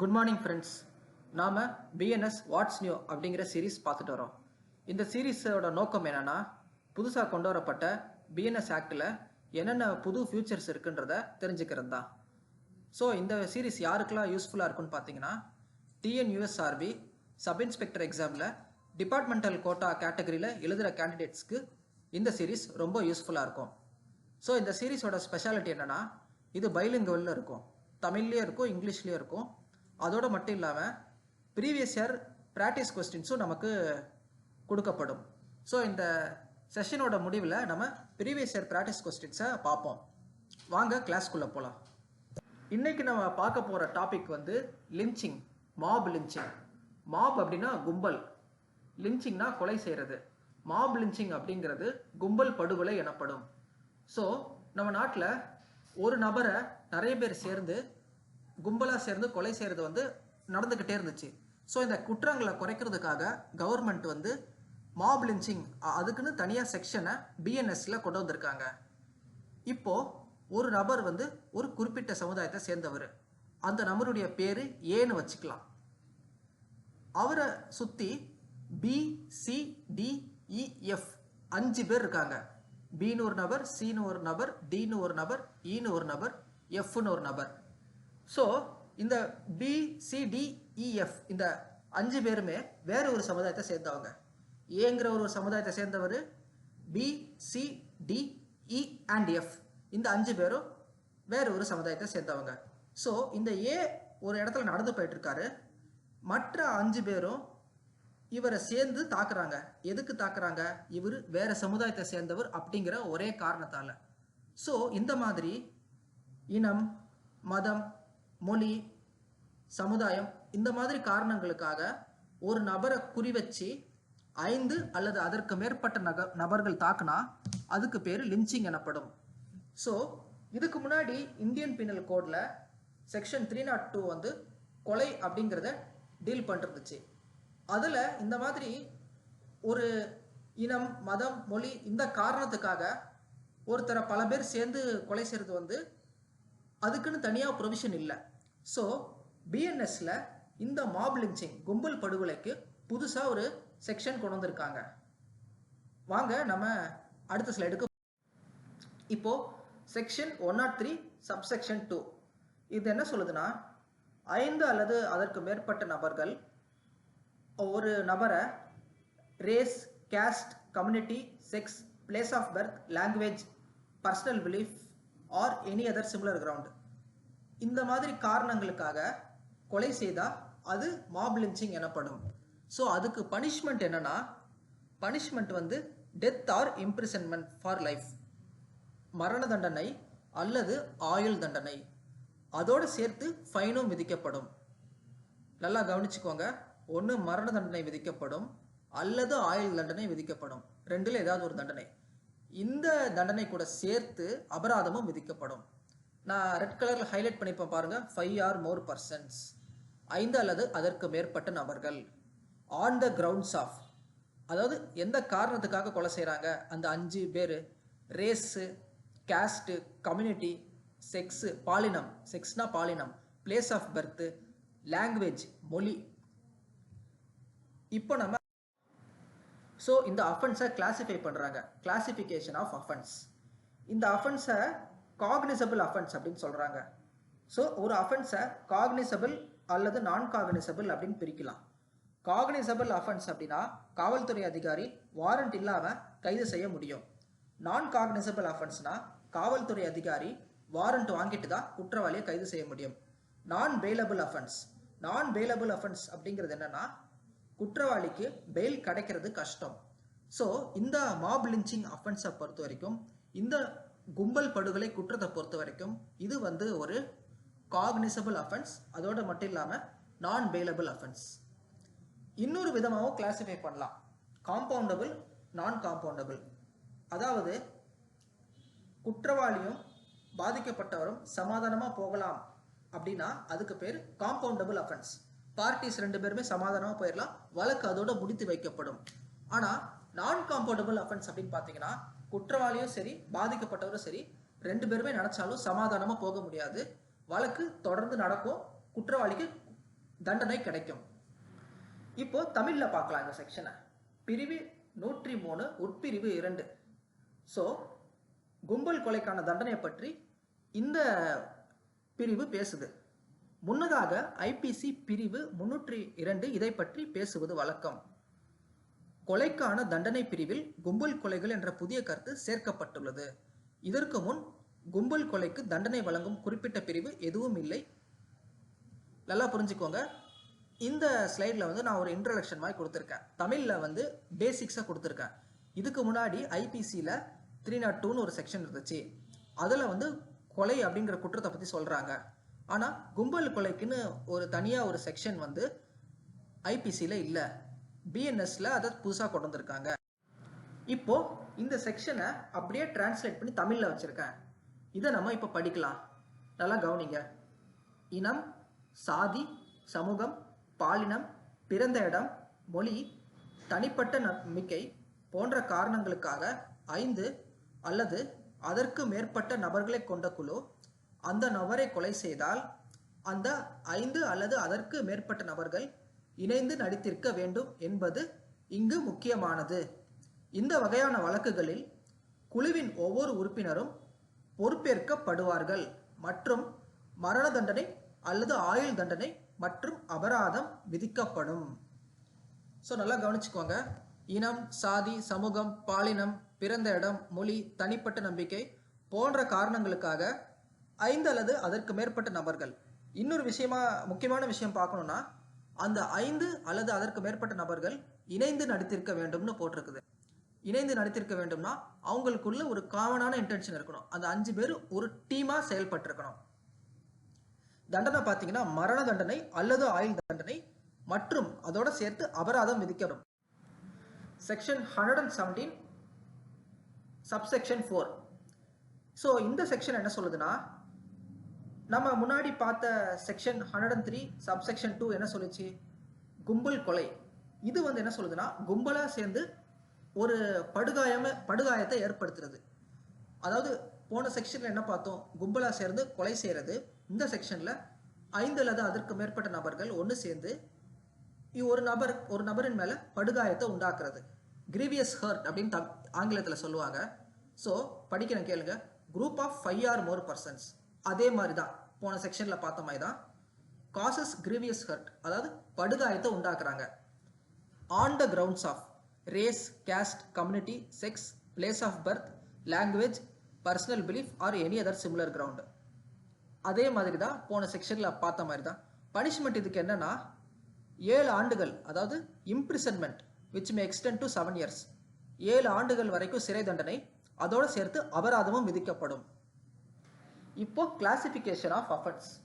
Good morning friends நாம் BNS what's new அப்படிங்கிற series பார்த்துட்டு வரோம். இந்த சீரீஸோட நோக்கம் என்னென்னா புதுசாக கொண்டு வரப்பட்ட பிஎன்எஸ் ஆக்டில் என்னென்ன புது ஃபியூச்சர்ஸ் இருக்குன்றத தெரிஞ்சுக்கிறது தான் ஸோ இந்த சீரீஸ் யாருக்கெல்லாம் யூஸ்ஃபுல்லாக இருக்குன்னு பார்த்தீங்கன்னா டிஎன்யூஎஸ்ஆர்பி சப் இன்ஸ்பெக்டர் எக்ஸாமில் டிபார்ட்மெண்டல் கோட்டா கேட்டகரியில் எழுதுகிற கேண்டிடேட்ஸ்க்கு இந்த சீரீஸ் ரொம்ப யூஸ்ஃபுல்லாக இருக்கும். ஸோ இந்த சீரீஸோட ஸ்பெஷாலிட்டி என்னென்னா இது பைலிங்குவலில் இருக்கும். தமிழ்லேயும் இருக்கும் இங்கிலீஷ்லேயும் இருக்கும். அதோடு மட்டும் இல்லாமல் ப்ரீவியஸ் இயர் ப்ராக்டிஸ் கொஸ்டின்ஸும் நமக்கு கொடுக்கப்படும். ஸோ இந்த செஷனோட முடிவில் நம்ம ப்ரீவியஸ் இயர் ப்ராக்டிஸ் கொஸ்டின்ஸை பார்ப்போம். வாங்க கிளாஸ்க்குள்ளே போகலாம் இன்றைக்கி நம்ம பார்க்க போகிற டாபிக் வந்து லிஞ்சிங் மாப் லிஞ்சிங் மாப் அப்படின்னா கும்பல். லிஞ்சிங்னா கொலை செய்கிறது மாப் லிஞ்சிங் அப்படிங்கிறது கும்பல் படுகொலை எனப்படும். ஸோ நம்ம நாட்டில் ஒரு நபரை நிறைய பேர் சேர்ந்து கும்பலாக சேர்ந்து கொலை செய்கிறது வந்து நடந்துக்கிட்டே இருந்துச்சு. ஸோ இந்த குற்றங்களை குறைக்கிறதுக்காக கவர்மெண்ட் வந்து மாப் லிஞ்சிங் அதுக்குன்னு தனியாக செக்ஷனை பிஎன்எஸ்சில் கொண்டு வந்திருக்காங்க. இப்போ ஒரு நபர் வந்து ஒரு குறிப்பிட்ட சமுதாயத்தை சேர்ந்தவர். அந்த நபருடைய பேர் ஏன்னு வச்சுக்கலாம். அவரை சுற்றி பி சி டி எஃப் அஞ்சு பேர் இருக்காங்க. பின்னு ஒரு நபர் சின்னு ஒரு நபர் டின்னு ஒரு நபர் e ஈனு ஒரு நபர் எஃப்னு ஒரு நபர். ஸோ இந்த பி e, இந்த அஞ்சு பேருமே வேற ஒரு சமுதாயத்தை சேர்ந்தவங்க. ஏங்கிற ஒரு சமுதாயத்தை சேர்ந்தவர் B C D E e and F இந்த அஞ்சு பேரும் வேற ஒரு சமுதாயத்தை சேர்ந்தவங்க. ஸோ இந்த ஏ ஒரு இடத்துல நடந்து போயிட்டு இருக்காரு மற்ற அஞ்சு பேரும் இவரை சேர்ந்து தாக்குறாங்க. எதுக்கு தாக்குறாங்க? இவர் வேற சமுதாயத்தை சேர்ந்தவர் அப்படிங்கிற ஒரே காரணத்தால். ஸோ இந்த மாதிரி இனம் மதம் மொழி சமுதாயம் இந்த மாதிரி காரணங்களுக்காக ஒரு நபரை குறி வச்சு ஐந்து அல்லது அதற்கு மேற்பட்ட நக நபர்கள் தாக்குனா அதுக்கு பேர் லிஞ்சிங் எனப்படும். ஸோ இதுக்கு முன்னாடி இந்தியன் பின்னல் கோடில் செக்ஷன் த்ரீ நாட் டூ வந்து கொலை அப்படிங்கிறத டீல் பண்ணிருந்துச்சு அதில் இந்த மாதிரி ஒரு இனம் மதம் மொழி இந்த காரணத்துக்காக ஒருத்தரை பல பேர் சேர்ந்து கொலை செய்கிறது வந்து அதுக்குன்னு தனியாக ப்ரொவிஷன் இல்லை. ஸோ பிஎன்எஸ்ல இந்த மாப் லிஞ்சிங் கும்பல் படுகொலைக்கு புதுசாக ஒரு செக்ஷன் கொண்டு வந்திருக்காங்க. வாங்க நம்ம அடுத்த ஸ்லைடுக்கு இப்போ section one nought three subsection two இது என்ன சொல்லுதுன்னா ஐந்து அல்லது அதற்கு மேற்பட்ட நபர்கள் ஒரு நபரை race caste community sex place of birth language personal belief or any other similar ground இந்த மாதிரி காரணங்களுக்காக கொலை செய்தால் அது மாப் லிஞ்சிங் எனப்படும். ஸோ அதுக்கு பனிஷ்மெண்ட் என்னன்னா பனிஷ்மெண்ட் வந்து death or imprisonment for life மரண தண்டனை அல்லது ஆயுள் தண்டனை. அதோடு சேர்த்து ஃபைனும் விதிக்கப்படும். நல்லா கவனிச்சுக்கோங்க. ஒன்று மரண தண்டனை விதிக்கப்படும் அல்லது ஆயுள் தண்டனை விதிக்கப்படும். ரெண்டில் ஏதாவது ஒரு தண்டனை. இந்த தண்டனை கூட சேர்த்து அபராதமும் விதிக்கப்படும். நான் ரெட் கலரில் ஹைலைட் பண்ணிப்பேன் பாருங்க. ஃபைவ் ஆர் மோர் பர்சன்ஸ் ஐந்து அல்லது அதற்கு மேற்பட்ட நபர்கள். ஆன் த கிரவுண்ட்ஸ் ஆஃப் அதாவது எந்த காரணத்துக்காக கொலை செய்கிறாங்க அந்த அஞ்சு பேர் ரேஸு கேஸ்ட்டு கம்யூனிட்டி செக்ஸு பாலினம். செக்ஸ்னா பாலினம். பிளேஸ் ஆஃப் பர்த்து லாங்குவேஜ் மொழி. இப்போ நம்ம ஸோ இந்த அஃபென்ஸை கிளாசிஃபை பண்ணுறாங்க கிளாசிஃபிகேஷன் ஆஃப் அஃபென்ஸ் இந்த அஃபென்ஸை காக்னிசபிள் அஃபென்ஸ் அப்படின்னு சொல்கிறாங்க ஸோ ஒரு அஃபென்ஸை காக்னிசபிள் அல்லது நான் காக்னிசபிள் அப்படின்னு பிரிக்கலாம். காக்னிசபிள் அஃபென்ஸ் அப்படின்னா காவல்துறை அதிகாரி வாரண்ட் இல்லாமல் கைது செய்ய முடியும். நான் காக்னிசபிள் அஃபென்ஸ்னா காவல்துறை அதிகாரி வாரண்ட் வாங்கிட்டு தான் குற்றவாளியை கைது செய்ய முடியும். Non bailable offence non bailable offence அப்படிங்கிறது என்னன்னா குற்றவாளிக்கு பெயில் கிடைக்கிறது கஷ்டம். ஸோ இந்த மாப் லிஞ்சிங் அஃபென்ஸை பொறுத்த வரைக்கும் இந்த கும்பல் படுகொலை குற்றத்தை பொறுத்த வரைக்கும் இது வந்து ஒரு காக்னிசபிள் அஃபென்ஸ் அதோடு மட்டும் இல்லாமல் நான் பெயிலபிள் அஃபென்ஸ் இன்னொரு விதமாகவும் கிளாசிஃபை பண்ணலாம். காம்பவுண்டபிள் நான் காம்பவுண்டபிள் அதாவது குற்றவாளியும் பாதிக்கப்பட்டவரும் சமாதானமாக போகலாம் அப்படின்னா அதுக்கு பேர் காம்பவுண்டபிள் அஃபென்ஸ் பார்ட்டிஸ் ரெண்டு பேருமே சமாதானமாக போயிடலாம் வழக்கு அதோட முடித்து வைக்கப்படும். ஆனால் நான் காம்பவுண்டபிள் அஃபென்ஸ் அப்படின்னு பார்த்தீங்கன்னா குற்றவாளியும் சரி பாதிக்கப்பட்டவரும் சரி ரெண்டு பேருமே நினச்சாலும் சமாதானமாக போக முடியாது. வழக்கு தொடர்ந்து நடக்கும். குற்றவாளிக்கு தண்டனை கிடைக்கும். இப்போ தமிழ்ல பார்க்கலாம் இந்த செக்ஷனை பிரிவு நூற்றி மூணு உட்பிரிவு இரண்டு. ஸோ கும்பல் கொலைக்கான தண்டனை பற்றி இந்த பிரிவு பேசுது. முன்னதாக ஐபிசி பிரிவு முன்னூற்றி இரண்டு இதை பற்றி பேசுவது வழக்கம். கொலைக்கான தண்டனை பிரிவில் கும்பல் கொலைகள் என்ற புதிய கருத்து சேர்க்கப்பட்டுள்ளது. இதற்கு முன் கும்பல் கொலைக்கு தண்டனை வழங்கும் குறிப்பிட்ட பிரிவு எதுவும் இல்லை. நல்லா புரிஞ்சுக்கோங்க. இந்த ஸ்லைடில் வந்து நான் ஒரு இன்ட்ரடக்ஷன் மாதிரி கொடுத்துருக்கேன். தமிழில் வந்து பேசிக்ஸாக கொடுத்துருக்கேன். இதுக்கு முன்னாடி ஐபிசியில் த்ரீ நாட் டூன்னு ஒரு செக்ஷன் இருந்துச்சு. அதில் வந்து கொலை அப்படிங்கிற குற்றத்தை பற்றி சொல்கிறாங்க ஆனால் கும்பல் கொலைக்குன்னு ஒரு தனியாக ஒரு செக்ஷன் வந்து ஐபிசியில் இல்லை. பிஎன்எஸ்ல அதை புதுசாக கொண்டு வந்திருக்காங்க இப்போ இந்த செக்ஷனை அப்படியே டிரான்ஸ்லேட் பண்ணி தமிழில் வச்சுருக்கேன். இதை நம்ம இப்போ படிக்கலாம். நல்லா கவனிங்க. இனம் சாதி சமூகம் பாலினம் பிறந்த இடம் மொழி தனிப்பட்ட நம்பிக்கை போன்ற காரணங்களுக்காக ஐந்து அல்லது அதற்கு மேற்பட்ட நபர்களை கொண்ட குழு அந்த நபரை கொலை செய்தால் அந்த ஐந்து அல்லது அதற்கு மேற்பட்ட நபர்கள் இணைந்து நடித்திருக்க வேண்டும் என்பது இங்கு முக்கியமானது. இந்த வகையான வழக்குகளில் குழுவின் ஒவ்வொரு உறுப்பினரும் பொறுப்பேற்கப்படுவார்கள் மற்றும் மரண தண்டனை அல்லது ஆயுள் தண்டனை மற்றும் அபராதம் விதிக்கப்படும். ஸோ நல்லா கவனிச்சுக்கோங்க. இனம் சாதி சமூகம் பாலினம் பிறந்த இடம் மொழி தனிப்பட்ட நம்பிக்கை போன்ற காரணங்களுக்காக ஐந்து அல்லது அதற்கு மேற்பட்ட நபர்கள். இன்னொரு விஷயமா முக்கியமான விஷயம் பார்க்கணுன்னா அந்த ஐந்து அல்லது அதற்கு மேற்பட்ட நபர்கள் இணைந்து நடித்திருக்க வேண்டும்னு போட்டிருக்குது. இணைந்து நடித்திருக்க வேண்டும்னா அவங்களுக்குள்ள ஒரு காமனான இன்டென்ஷன் இருக்கணும். அந்த அஞ்சு பேர் ஒரு டீமா செயல்பட்டிருக்கணும். தண்டனை பார்த்தீங்கன்னா மரண தண்டனை அல்லது ஆயுள் தண்டனை மற்றும் அதோட சேர்த்து அபராதம் விதிக்கப்படும். Section hundred and seventeen subsection four so இந்த செக்ஷன் என்ன சொல்லுதுன்னா நம்ம முன்னாடி பார்த்த section hundred and three subsection two என்ன சொல்லுச்சு? கும்பல் கொலை. இது வந்து என்ன சொல்லுதுன்னா கும்பலாக சேர்ந்து ஒரு படுகாயம படுகாயத்தை ஏற்படுத்துறது. அதாவது போன செக்ஷனில் என்ன பார்த்தோம்? கும்பலாக சேர்ந்து கொலை செய்கிறது இந்த செக்ஷனில் ஐந்து அல்லது அதற்கு மேற்பட்ட நபர்கள் ஒன்று சேர்ந்து ஒரு நபர் ஒரு நபரின் மேலே படுகாயத்தை உண்டாக்குறது. கிரீவியஸ் ஹர்ட் அப்படின்னு த ஆங்கிலத்தில் சொல்லுவாங்க. ஸோ படிக்கிறேன் கேளுங்க. Group of five or more persons அதே மாதிரி தான் போன செக்ஷனில் பார்த்த மாதிரி தான் காசஸ் கிரீவியஸ் ஹர்ட் அதாவது படுகாயத்தை உண்டாக்குறாங்க. On the grounds of race caste community sex place of birth language personal belief or any other similar ground அதே மாதிரி தான் போன செக்ஷனில் பார்த்த மாதிரி தான் பனிஷ்மெண்ட் இதுக்கு என்னென்னா ஏழு ஆண்டுகள் அதாவது imprisonment which may extend to seven years ஏழு ஆண்டுகள் வரைக்கும் சிறை தண்டனை அதோடு சேர்த்து அபராதமும் விதிக்கப்படும். இப்போ கிளாசிஃபிகேஷன் ஆஃப் அஃபென்ஸ்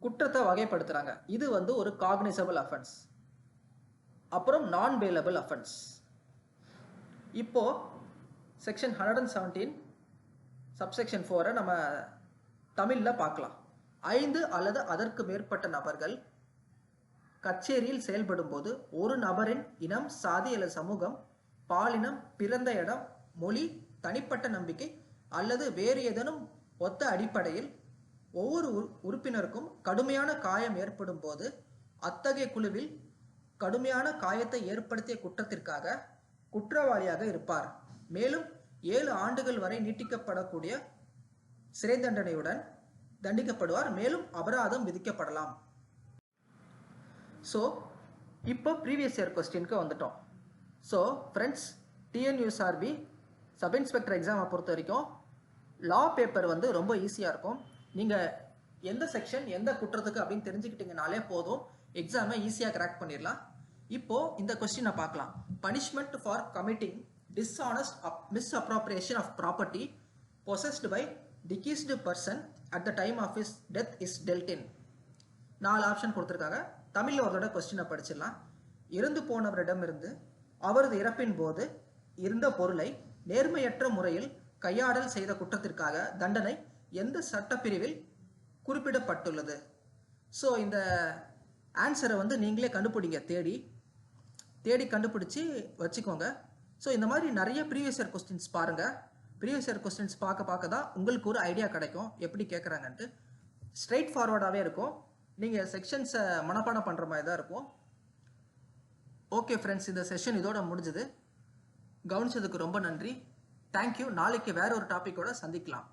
குற்றத்தை வகைப்படுத்துகிறாங்க இது வந்து ஒரு காக்னிசபிள் அஃபென்ஸ் அப்புறம் நான் வேலபிள் அஃபென்ஸ் இப்போ section hundred and seventeen subsection ஃபோரை நம்ம தமிழில் பார்க்கலாம். ஐந்து அல்லது அதற்கு மேற்பட்ட நபர்கள் கச்சேரியில் செயல்படும் போது ஒரு நபரின் இனம் சாதி அல்லது சமூகம் பாலினம் பிறந்த இடம் மொழி தனிப்பட்ட நம்பிக்கை அல்லது வேறு ஏதேனும் ஒத்த அடிப்படையில் ஒவ்வொரு உறுப்பினருக்கும் கடுமையான காயம் ஏற்படும் போது அத்தகைய குழுவில் கடுமையான காயத்தை ஏற்படுத்திய குற்றத்திற்காக குற்றவாளியாக இருப்பார். மேலும் ஏழு ஆண்டுகள் வரை நீட்டிக்கப்படக்கூடிய சிறை தண்டனையுடன் தண்டிக்கப்படுவார். மேலும் அபராதம் விதிக்கப்படலாம். ஸோ இப்போ ப்ரீவியஸ் இயர் கொஸ்டினுக்கு வந்துட்டோம். So friends TNUSRB sub inspector எக்ஸாமை பொறுத்த வரைக்கும் லா பேப்பர் வந்து ரொம்ப ஈஸியாக இருக்கும். நீங்கள் எந்த செக்ஷன் எந்த குற்றத்துக்கு அப்படின்னு தெரிஞ்சுக்கிட்டீங்கனாலே போதும். எக்ஸாமை ஈஸியாக கிராக் பண்ணிடலாம். இப்போது இந்த கொஸ்டினை பார்க்கலாம். பனிஷ்மெண்ட் ஃபார் கமிட்டிங் டிஸ்ஆனஸ்ட் அப் of of property possessed by deceased person at the time of is death is Deltin நாலு ஆப்ஷன் கொடுத்துருக்காங்க. தமிழில் ஒரு தடவை கொஸ்டினை படிச்சிடலாம். இறந்து போனவரிடமிருந்து அவரது இறப்பின் போது இருந்த பொருளை நேர்மையற்ற முறையில் கையாடல் செய்த குற்றத்திற்காக தண்டனை எந்த சட்டப்பிரிவில் குறிப்பிடப்பட்டுள்ளது? ஸோ இந்த ஆன்சரை வந்து நீங்களே கண்டுபிடிங்க தேடி. தேடி கண்டுபிடிச்சி வச்சுக்கோங்க. ஸோ இந்த மாதிரி நிறைய ப்ரீவியஸ் இயர் கொஸ்டின்ஸ் பாருங்கள் ப்ரீவியஸ் இயர் கொஸ்டின்ஸ் பார்க்க பார்க்க தான் உங்களுக்கு ஒரு ஐடியா கிடைக்கும். எப்படி கேட்குறாங்கன்ட்டு ஸ்ட்ரெயிட் ஃபார்வர்டாகவே இருக்கும் நீங்கள் செக்ஷன்ஸை மனப்பாடம் பண்ணுற மாதிரி தான் இருக்கும். ஓகே ஃப்ரெண்ட்ஸ் இந்த செஷன் இதோட முடிஞ்சது. கவனிச்சதுக்கு ரொம்ப நன்றி. தேங்க்யூ நாளைக்கு வேற ஒரு டாப்பிக்கோட சந்திக்கலாம்.